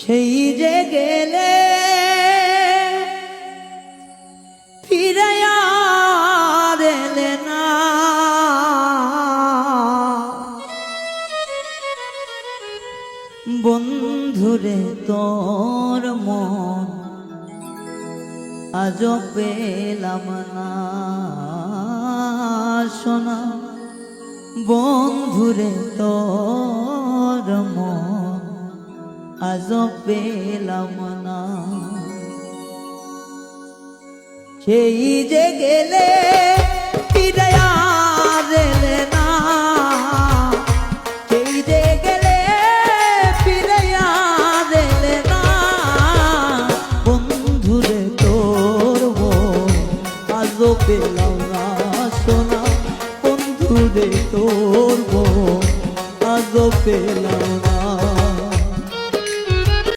সেই যে গেলে বন্ধুরে তোর মন আজ পেলাম না। শোনা বন্ধুরে তোর আজ পেলাম না। সেই যে গেলে তোর পেলাম না শোনা। বন্ধুরে তোর মন আজও পেলাম না